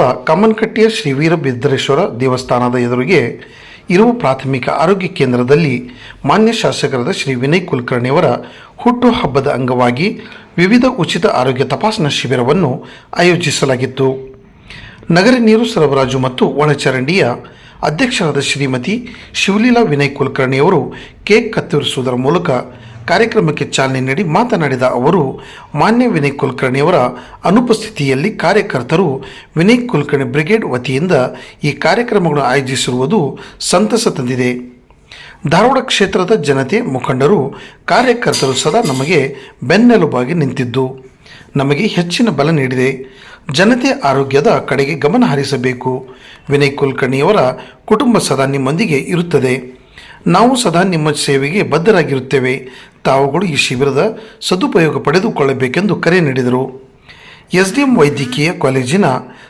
ಕಮ್ಮನಕಟ್ಟೆಯ ಶ್ರೀ ವೀರಭದ್ರೇಶ್ವರ ದೇವಸ್ಥಾನದ ಎದುರಿಗೆ ಇರುವ ಪ್ರಾಥಮಿಕ ಆರೋಗ್ಯ ಕೇಂದ್ರದಲ್ಲಿ ಮಾನ್ಯ ಶಾಸಕರಾದ ಶ್ರೀ ವಿನಯ್ ಕುಲಕರ್ಣಿಯವರ ಹುಟ್ಟುಹಬ್ಬದ ಅಂಗವಾಗಿ ವಿವಿಧ ಉಚಿತ ಆರೋಗ್ಯ ತಪಾಸಣಾ ಶಿಬಿರವನ್ನು ಆಯೋಜಿಸಲಾಗಿತ್ತು. ನಗರ ನೀರು ಸರಬರಾಜು ಮತ್ತು ಒಳಚರಂಡಿಯ ಅಧ್ಯಕ್ಷರಾದ ಶ್ರೀಮತಿ ಶಿವಲೀಲಾ ವಿನಯ್ ಕುಲಕರ್ಣಿಯವರು ಕೇಕ್ ಕತ್ತರಿಸುವುದರ ಮೂಲಕ ಕಾರ್ಯಕ್ರಮಕ್ಕೆ ಚಾಲನೆ ನೀಡಿ ಮಾತನಾಡಿದ ಅವರು, ಮಾನ್ಯ ವಿನಯ್ ಕುಲಕರ್ಣಿಯವರ ಅನುಪಸ್ಥಿತಿಯಲ್ಲಿ ಕಾರ್ಯಕರ್ತರು ವಿನಯ್ ಕುಲಕರ್ಣಿ ಬ್ರಿಗೇಡ್ ವತಿಯಿಂದ ಈ ಕಾರ್ಯಕ್ರಮಗಳನ್ನು ಆಯೋಜಿಸಿರುವುದು ಸಂತಸ ತಂದಿದೆ. ಧಾರವಾಡ ಕ್ಷೇತ್ರದ ಜನತೆ ಮುಖಂಡರು, ಕಾರ್ಯಕರ್ತರು ಸದಾ ನಮಗೆ ಬೆನ್ನೆಲುಬಾಗಿ ನಿಂತಿದ್ದು, ನಮಗೆ ಹೆಚ್ಚಿನ ಬಲ ನೀಡಿದೆ. ಜನತೆ ಆರೋಗ್ಯದ ಕಡೆಗೆ ಗಮನ ಹರಿಸಬೇಕು. ವಿನಯ್ ಕುಲಕರ್ಣಿಯವರ ಕುಟುಂಬ ಸದಾ ನಿಮ್ಮೊಂದಿಗೆ ಇರುತ್ತದೆ. ನಾವು ಸದಾ ನಿಮ್ಮ ಸೇವೆಗೆ ಬದ್ಧರಾಗಿರುತ್ತೇವೆ. ತಾವುಗಳು ಈ ಶಿಬಿರದ ಸದುಪಯೋಗ ಪಡೆದುಕೊಳ್ಳಬೇಕೆಂದು ಕರೆ ನೀಡಿದರು. ಎಸ್ಡಿಎಂ ವೈದ್ಯಕೀಯ ಕಾಲೇಜಿನ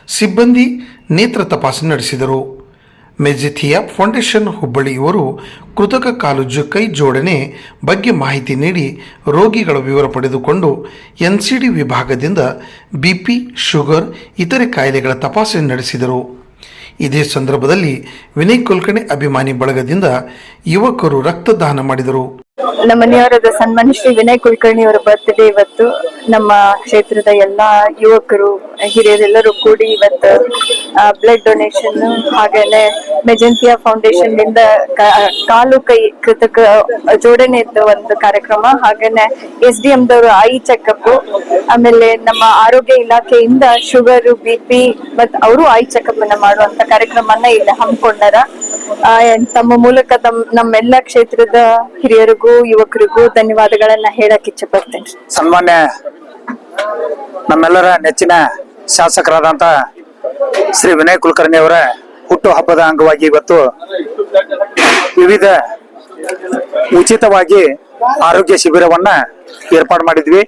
ಸಿಬ್ಬಂದಿ ನೇತ್ರ ತಪಾಸಣೆ ನಡೆಸಿದರು. ಮೆಜಿಥಿಯಾ ಫೌಂಡೇಶನ್ ಹುಬ್ಬಳ್ಳಿ ಇವರು ಕೃತಕ ಕಾಲು ಕೈ ಜೋಡಣೆ ಬಗ್ಗೆ ಮಾಹಿತಿ ನೀಡಿ ರೋಗಿಗಳ ವಿವರ ಪಡೆದುಕೊಂಡು ಎನ್ಸಿಡಿ ವಿಭಾಗದಿಂದ ಬಿಪಿ, ಶುಗರ್, ಇತರೆ ಕಾಯಿಲೆಗಳ ತಪಾಸಣೆ ನಡೆಸಿದರು. ಇದೇ ಸಂದರ್ಭದಲ್ಲಿ ವಿನಯ್ ಕುಲ್ಕಣೆ ಅಭಿಮಾನಿ ಬಳಗದಿಂದ ಯುವಕರು ರಕ್ತದಾನ ಮಾಡಿದರು. ನಮ್ಮ ಮನೆಯವರಾದ ಸನ್ಮಾನ ಶ್ರೀ ವಿನಯ್ ಕುಲಕರ್ಣಿ ಅವರ ಬರ್ತ್ಡೇ ಇವತ್ತು. ನಮ್ಮ ಕ್ಷೇತ್ರದ ಎಲ್ಲಾ ಯುವಕರು, ಹಿರಿಯರೆಲ್ಲರೂ ಕೂಡಿ ಇವತ್ತು ಬ್ಲಡ್ ಡೊನೇಷನ್ ಹಾಗೇನೆ ಮೆಜೆಂತಿಯಾ ಫೌಂಡೇಶನ್ನಿಂದ ಕಾಲು ಕೈ ಕೃತಕ, ಜೋಡಣೆ ಇದ್ದ ಒಂದು ಕಾರ್ಯಕ್ರಮ. ಹಾಗೇನೆ ಎಸ್ ಡಿ ಎಂ ದವರು ಐ ಚೆಕಪ್ ಆಮೇಲೆ ನಮ್ಮ ಆರೋಗ್ಯ ಇಲಾಖೆಯಿಂದ ಶುಗರ್ ಬಿ ಪಿ ಮತ್ ಅವರು ಐ ಚೆಕಪ್ ಅನ್ನ ಮಾಡುವಂತ ಕಾರ್ಯಕ್ರಮನ ಇಲ್ಲಿ ಹಮ್ಮಿಕೊಂಡಾರ. ತಮ್ಮ ಮೂಲಕ ತಮ್ಮ ನಮ್ಮೆಲ್ಲ ಕ್ಷೇತ್ರದ ಹಿರಿಯರಿಗೂ, ಯುವಕರಿಗೂ ಧನ್ಯವಾದಗಳನ್ನ ಹೇಳಕ್ ಇಚ್ಛೆ ಪಡ್ತೇನೆ. ಸನ್ಮಾನ್ಯ, ನಮ್ಮೆಲ್ಲರ ನೆಚ್ಚಿನ ಶಾಸಕರಾದಂತ ಶ್ರೀ ವಿನಯ್ ಕುಲಕರ್ಣಿ ಅವರ, ಹುಟ್ಟು ಹಬ್ಬದ ಅಂಗವಾಗಿ ಇವತ್ತು ವಿವಿಧ ಉಚಿತವಾಗಿ ಆರೋಗ್ಯ ಶಿಬಿರವನ್ನ ಏರ್ಪಾಡು ಮಾಡಿದ್ವಿ.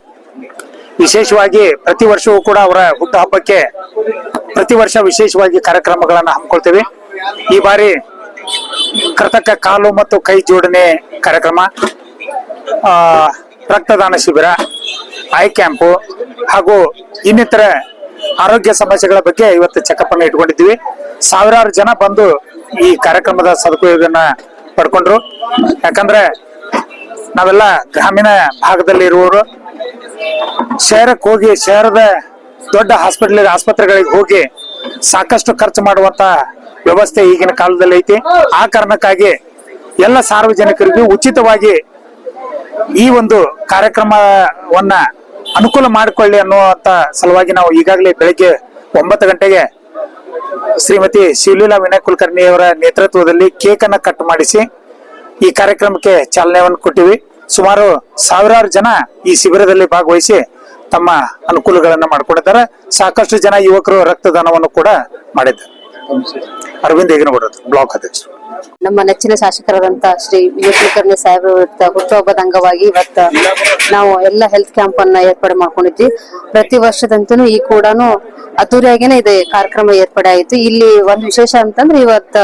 ವಿಶೇಷವಾಗಿ ಪ್ರತಿ ವರ್ಷವೂ ಕೂಡ ಅವರ ಹುಟ್ಟು ಹಬ್ಬಕ್ಕೆ ಪ್ರತಿ ವರ್ಷ ವಿಶೇಷವಾಗಿ ಕಾರ್ಯಕ್ರಮಗಳನ್ನ ಹಮ್ಮಿಕೊಳ್ತೇವೆ. ಈ ಬಾರಿ ಕೃತಕ ಕಾಲು ಮತ್ತು ಕೈ ಜೋಡಣೆ ಕಾರ್ಯಕ್ರಮ ರಕ್ತದಾನ ಶಿಬಿರ ಐ ಕ್ಯಾಂಪು ಹಾಗೂ ಇನ್ನಿತರ ಆರೋಗ್ಯ ಸಮಸ್ಯೆಗಳ ಬಗ್ಗೆ ಇವತ್ತು ಚೆಕಪ್ ಅನ್ನು ಇಟ್ಕೊಂಡಿದ್ವಿ ಸಾವಿರಾರು ಜನ ಬಂದು ಈ ಕಾರ್ಯಕ್ರಮದ ಸದುಪಯೋಗನ ಪಡ್ಕೊಂಡ್ರು. ಯಾಕಂದ್ರೆ ನಾವೆಲ್ಲ ಗ್ರಾಮೀಣ ಭಾಗದಲ್ಲಿ ಇರುವವರು. ಶಹರಕ್ಕೆ ಹೋಗಿ, ಶಹರದ ದೊಡ್ಡ ಹಾಸ್ಪಿಟಲ್ ಆಸ್ಪತ್ರೆಗಳಿಗೆ ಹೋಗಿ ಸಾಕಷ್ಟು ಖರ್ಚು ಮಾಡುವಂತ ವ್ಯವಸ್ಥೆ ಈಗಿನ ಕಾಲದಲ್ಲಿ ಐತಿ. ಆ ಕಾರಣಕ್ಕಾಗಿ ಎಲ್ಲ ಸಾರ್ವಜನಿಕರಿಗೂ ಉಚಿತವಾಗಿ ಈ ಒಂದು ಕಾರ್ಯಕ್ರಮವನ್ನ ಅನುಕೂಲ ಮಾಡಿಕೊಳ್ಳಿ ಅನ್ನುವಂತ ಸಲುವಾಗಿ ನಾವು ಈಗಾಗಲೇ ಬೆಳಿಗ್ಗೆ ಒಂಬತ್ತು ಗಂಟೆಗೆ ಶ್ರೀಮತಿ ಶಿವಲೀಲಾ ವಿನಯ್ ಕುಲಕರ್ಣಿ ಅವರ ನೇತೃತ್ವದಲ್ಲಿ ಕೇಕ್ ಅನ್ನ ಕಟ್ ಮಾಡಿಸಿ ಈ ಕಾರ್ಯಕ್ರಮಕ್ಕೆ ಚಾಲನೆಯನ್ನು ಕೊಟ್ಟಿವಿ. ಸುಮಾರು ಸಾವಿರಾರು ಜನ ಈ ಶಿಬಿರದಲ್ಲಿ ಭಾಗವಹಿಸಿ ತಮ್ಮ ಅನುಕೂಲಗಳನ್ನು ಮಾಡಿಕೊಂಡಿದ್ದಾರೆ. ಸಾಕಷ್ಟು ಜನ ಯುವಕರು ರಕ್ತದಾನವನ್ನು ಕೂಡ ಮಾಡಿದ್ದಾರೆ. ಅರವಿಂದ್ ಹೇಗನಗೌಡರು ಬ್ಲಾಕ್ ಅಧ್ಯಕ್ಷರು ನಮ್ಮ ನೆಚ್ಚಿನ ಶಾಸಕರಾದಂತ ಶ್ರೀ ವಿಜಯ ಸಾಹೇಬ್ರ ಹುಟ್ಟುಹಬ್ಬದ ಅಂಗವಾಗಿ ಇವತ್ತ ನಾವು ಎಲ್ಲ ಹೆಲ್ತ್ ಕ್ಯಾಂಪ್ ಅನ್ನ ಏರ್ಪಾಡು ಮಾಡ್ಕೊಂಡಿದ್ವಿ. ಪ್ರತಿ ವರ್ಷದಂತೂ ಈ ಕೂಡಾನು ಅದ್ದೂರಿಯಾಗೇನೆ ಇದೆ ಕಾರ್ಯಕ್ರಮ ಏರ್ಪಡೆ ಇಲ್ಲಿ ಒಂದು ವಿಶೇಷ ಅಂತಂದ್ರೆ ಇವತ್ತ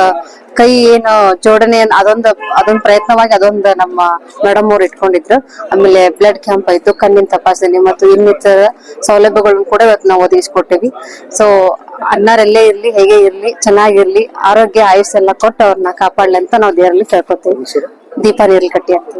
ಕೈ ಏನು ಜೋಡಣೆ ಅದೊಂದು ಅದೊಂದು ಪ್ರಯತ್ನವಾಗಿ ಅದೊಂದು ನಮ್ಮ ಮೇಡಮ್ ಅವ್ರು ಇಟ್ಕೊಂಡಿದ್ರು. ಆಮೇಲೆ ಬ್ಲಡ್ ಕ್ಯಾಂಪ್ ಆಯ್ತು ಕಣ್ಣಿನ ತಪಾಸಣೆ ಮತ್ತು ಇನ್ನಿತರ ಸೌಲಭ್ಯಗಳನ್ನು ಕೂಡ ಇವತ್ತು ನಾವು ಒದಗಿಸ್ಕೊಟ್ಟಿವಿ. ಸೊ ಅನ್ನರಲ್ಲೇ ಇರ್ಲಿ ಹೇಗೆ ಇರ್ಲಿ ಚೆನ್ನಾಗಿರ್ಲಿ ಆರೋಗ್ಯ ಆಯುಸ್ ಎಲ್ಲ ಕೊಟ್ಟು ಅವ್ರನ್ನ ಕಾಪಾಡ್ಲಿ ಅಂತ ನಾವು ದೇವರಲ್ಲಿ ಕೇಳ್ಕೊತೀವಿ. ದೀಪ ನೀರ್ಲಿ ಕಟ್ಟಿ ಅಂತ.